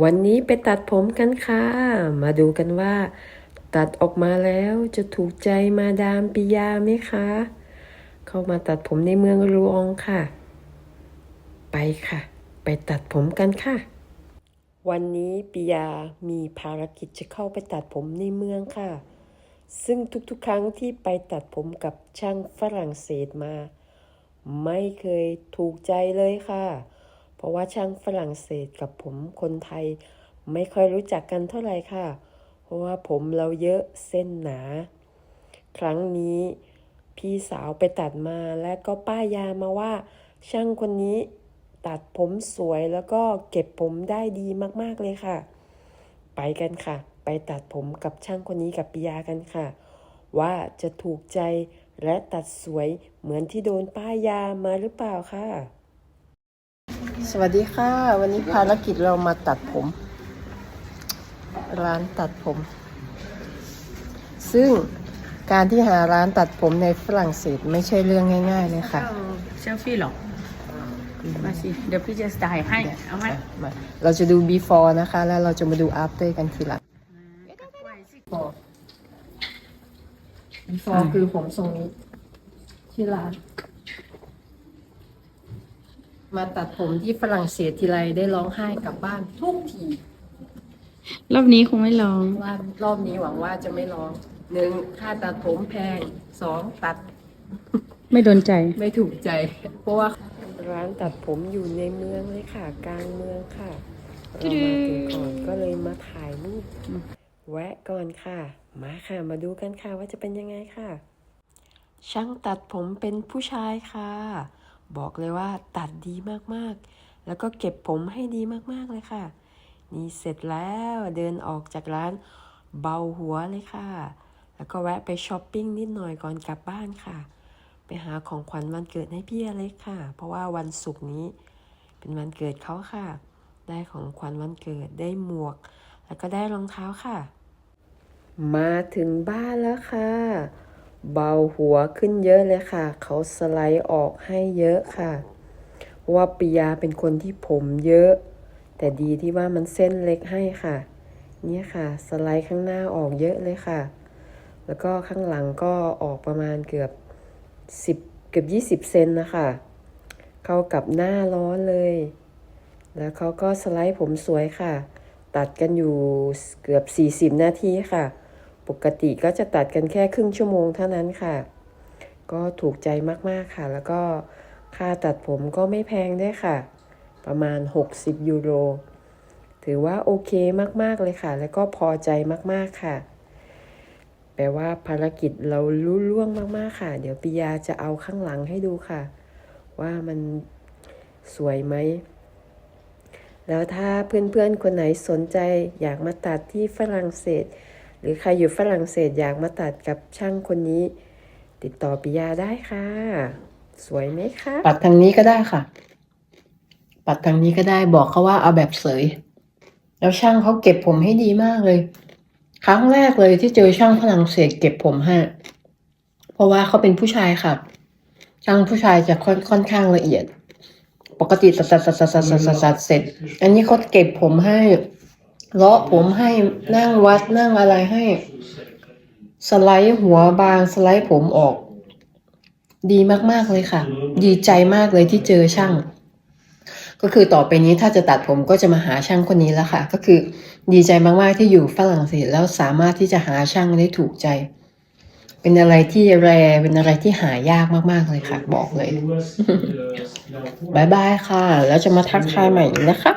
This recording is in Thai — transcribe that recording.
วันนี้ไปตัดผมกันค่ะ มาดูกันว่า ตัดออกมาแล้วจะถูกใจมาดามปิยาไหมคะ เข้ามาตัดผมในเมืองรวงค่ะ ไปค่ะ ไปตัดผมกันค่ะ วันนี้ปิยามีภารกิจจะเข้าไปตัดผมในเมืองค่ะ ซึ่งทุกๆ ครั้งที่ไปตัดผมกับช่างฝรั่งเศสมา ไม่เคยถูกใจเลยค่ะ ราะว่าช่างฝรั่งเศสกับผมคนไทยไม่ค่อยรู้จักกันเท่าไหร่ค่ะ เพราะว่าผมเราเยอะเส้นหนา ครั้งนี้พี่สาวไปตัดมาและก็ป้ายามาว่า ช่างคนนี้ตัดผมสวยแล้วก็เก็บผมได้ดีมากๆเลยค่ะ ไปกันค่ะ ไปตัดผมกับช่างคนนี้กับปิยากันค่ะ ว่าจะถูกใจและตัดสวยเหมือนที่โดนป้ายามาหรือเปล่าค่ะ สวัสดีค่ะ วันนี้ภารกิจเรามาตัดผม ร้านตัดผม ซึ่งการที่หาร้านตัดผมในฝรั่งเศสไม่ใช่เรื่องง่าย ๆ เลยค่ะ เซลฟี่หรอ มาสิ เดี๋ยวพี่จะถ่ายให้ เอาไหมมาเราจะดู before นะคะ แล้วเราจะมาดู after กันทีหลัง before before คือผมทรงนี้ที่ร้าน มาตัดผมที่ฝรั่งเศสทีไรได้ร้องไห้กลับบ้านทุกที รอบนี้คงไม่ลอง ว่ารอบนี้หวังว่าจะไม่ร้องหนึ่งค่าตัดผมแพงสองตัดไม่โดนใจ ไม่ถูกใจ เพราะว่าร้านตัดผมอยู่ในเมืองเลยค่ะ กลางเมืองค่ะเรามาถึงก่อนก็เลยมาถ่ายรูปแวะก่อนค่ะ มาค่ะ มาดูกันค่ะว่าจะเป็นยังไงค่ะ ช่างตัดผมเป็นผู้ชายค่ะ บอกเลยว่าตัดดีมากๆ แล้วก็เก็บผมให้ดีมากๆเลยค่ะ นี่เสร็จแล้วเดินออกจากร้านเบาหัวเลยค่ะ แล้วก็แวะไปช้อปปิ้งนิดหน่อยก่อนกลับบ้านค่ะ ไปหาของขวัญวันเกิดให้พี่อเล็กค่ะ เพราะว่าวันศุกร์นี้เป็นวันเกิดเขาค่ะ ได้ของขวัญวันเกิดได้หมวก แล้วก็ได้รองเท้าค่ะ มาถึงบ้านแล้วค่ะ เบาหัวขึ้นเยอะเลยค่ะ เขาสไลด์ออกให้เยอะค่ะเพราะว่าปิยาเป็นคนที่ผมเยอะ แต่ดีที่ว่ามันเส้นเล็กให้ค่ะ เนี่ยค่ะ สไลด์ข้างหน้าออกเยอะเลยค่ะ แล้วก็ข้างหลังก็ออกประมาณเกือบ 10 เกือบ 20 เซนนะคะ เข้ากับหน้าร้อนเลย แล้วเขาก็สไลด์ผมสวยค่ะ ตัดกันอยู่เกือบ 40 นาทีค่ะ ปกติก็จะตัดกันแค่ครึ่งชั่วโมงเท่านั้นค่ะ ก็ถูกใจมากๆค่ะ แล้วก็ค่าตัดผมก็ไม่แพงด้วยค่ะ ประมาณ 60 ยูโร ถือว่าโอเคมากๆเลยค่ะ แล้วก็พอใจมากๆค่ะ แปลว่าภารกิจเราลุล่วงมากๆค่ะ เดี๋ยวปิยาจะเอาข้างหลังให้ดูค่ะ ว่ามันสวยไหมแล้วถ้าเพื่อนๆ คนไหนสนใจอยากมาตัดที่ฝรั่งเศส หรือใครอยู่ฝรั่งเศสอยากมาตัดกับช่างคนนี้ ติดต่อปิยาได้ค่ะ สวยไหมคะ ปัดทางนี้ก็ได้ค่ะ ปัดทางนี้ก็ได้บอกเขาว่าเอาแบบเสย แล้วช่างเขาเก็บผมให้ดีมากเลย ครั้งแรกเลยที่เจอช่างฝรั่งเศสเก็บผมให้เพราะว่าเขาเป็นผู้ชายค่ะ ช่างผู้ชายจะค่อนข้างละเอียด ปกติสัดสัดสัดสัดสัดสัดเสร็จ อันนี้เขาเก็บผมให้ เลาะผมให้นั่งวัดนั่งอะไรให้ สไลด์หัวบางสไลด์ผมออก ดีมากๆเลยค่ะ ดีใจมากเลยที่เจอช่าง ก็คือต่อไปนี้ถ้าจะตัดผมก็จะมาหาช่างคนนี้แล้วค่ะ ก็คือดีใจมากๆที่อยู่ฝรั่งเศสแล้วสามารถที่จะหาช่างได้ถูกใจ เป็นอะไรที่แรเป็นอะไรที่หายากมากๆเลยค่ะ บอกเลยบายบายค่ะ แล้วจะมาทักทายใหม่อีกนะคะ